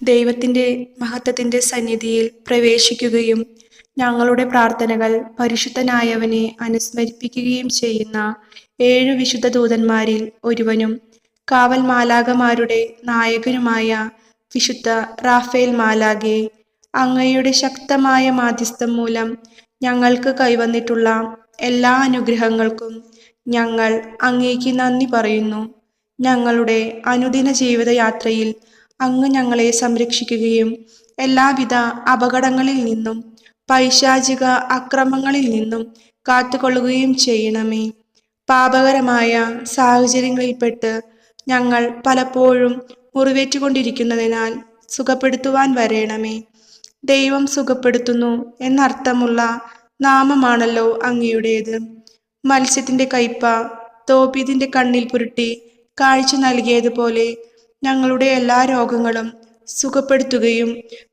ദൈവത്തിന്റെ മഹത്വത്തിന്റെ സന്നിധിയിൽ പ്രവേശിക്കുകയും ഞങ്ങളുടെ പ്രാർത്ഥനകൾ പരിശുദ്ധനായവനെ അനുസ്മരിപ്പിക്കുകയും ചെയ്യുന്ന ഏഴു വിശുദ്ധ ദൂതന്മാരിൽ ഒരുവനും കാവൽ മാലാകമാരുടെ നായകനുമായ വിശുദ്ധ റാഫേൽ മാലാകെ അങ്ങയുടെ ശക്തമായ മാധ്യസ്ഥം മൂലം ഞങ്ങൾക്ക് കൈവന്നിട്ടുള്ള എല്ലാ അനുഗ്രഹങ്ങൾക്കും ഞങ്ങൾ അങ്ങേക്ക് നന്ദി പറയുന്നു. ഞങ്ങളുടെ അനുദിന ജീവിതയാത്രയിൽ അങ്ങ് ഞങ്ങളെ സംരക്ഷിക്കുകയും എല്ലാവിധ അപകടങ്ങളിൽ നിന്നും പൈശാചിക അക്രമങ്ങളിൽ നിന്നും കാത്തുകൊള്ളുകയും ചെയ്യണമേ. പാപകരമായ സാഹചര്യങ്ങളിൽപ്പെട്ട് ഞങ്ങൾ പലപ്പോഴും മുറിവേറ്റുകൊണ്ടിരിക്കുന്നതിനാൽ സുഖപ്പെടുത്തുവാൻ വരേണമേ. ദൈവം സുഖപ്പെടുത്തുന്നു എന്നർത്ഥമുള്ള നാമമാണല്ലോ അങ്ങയുടേത്. മത്സ്യത്തിന്റെ കയ്പ തോപ്പീതിന്റെ കണ്ണിൽ പുരുട്ടി കാഴ്ച നൽകിയതുപോലെ ഞങ്ങളുടെ എല്ലാ രോഗങ്ങളും സുഖപ്പെടുത്തുകയും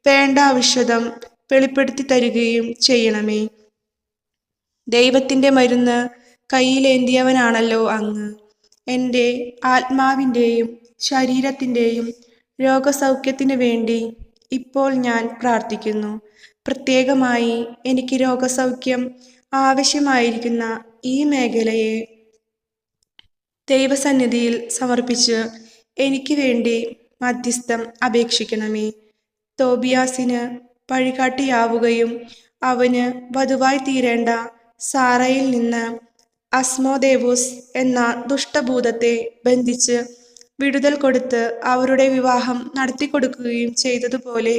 വേണ്ട ഔഷധം വെളിപ്പെടുത്തി തരികയും ചെയ്യണമേ. ദൈവത്തിന്റെ മരുന്ന് കയ്യിലേന്തിയവനാണല്ലോ അങ്ങ്. എന്റെ ആത്മാവിന്റെയും ശരീരത്തിന്റെയും രോഗസൗഖ്യത്തിന് വേണ്ടി ഇപ്പോൾ ഞാൻ പ്രാർത്ഥിക്കുന്നു. പ്രത്യേകമായി എനിക്ക് രോഗസൗഖ്യം ആവശ്യമായിരിക്കുന്ന ഈ മേഖലയെ ദൈവസന്നിധിയിൽ സമർപ്പിച്ച് എനിക്ക് വേണ്ടി മധ്യസ്ഥം അപേക്ഷിക്കണമേ. തോബിയാസിന് വഴികാട്ടിയാവുകയും അവന് വധുവായി തീരേണ്ട സാറയിൽ നിന്ന് അസ്മോദേവൂസ് എന്ന ദുഷ്ടഭൂതത്തെ ബന്ധിച്ച് വിടുതൽ കൊടുത്ത് അവരുടെ വിവാഹം നടത്തി കൊടുക്കുകയും ചെയ്തതുപോലെ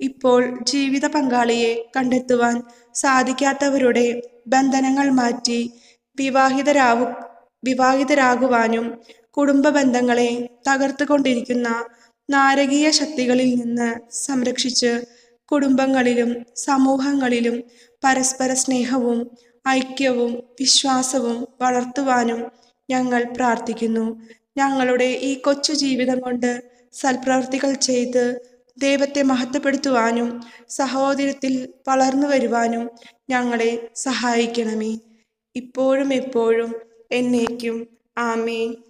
ഇപ്പോൾ ജീവിത പങ്കാളിയെ കണ്ടെത്തുവാൻ സാധിക്കാത്തവരുടെ ബന്ധനങ്ങൾ മാറ്റി വിവാഹിതരാവു വിവാഹിതരാകുവാനും കുടുംബ ബന്ധങ്ങളെ തകർത്തുകൊണ്ടിരിക്കുന്ന നാരകീയ ശക്തികളിൽ നിന്ന് സംരക്ഷിച്ച് കുടുംബങ്ങളിലും സമൂഹങ്ങളിലും പരസ്പര സ്നേഹവും ഐക്യവും വിശ്വാസവും വളർത്തുവാനും ഞങ്ങൾ പ്രാർത്ഥിക്കുന്നു. ഞങ്ങളുടെ ഈ കൊച്ചു ജീവിതം കൊണ്ട് സൽപ്രവർത്തികൾ ചെയ്ത് ദൈവത്തെ മഹത്വപ്പെടുത്തുവാനും സഹോദരത്തിൽ വളർന്നു വരുവാനും ഞങ്ങളെ സഹായിക്കണമേ. ഇപ്പോഴും എപ്പോഴും എന്നേക്കും. ആമേൻ.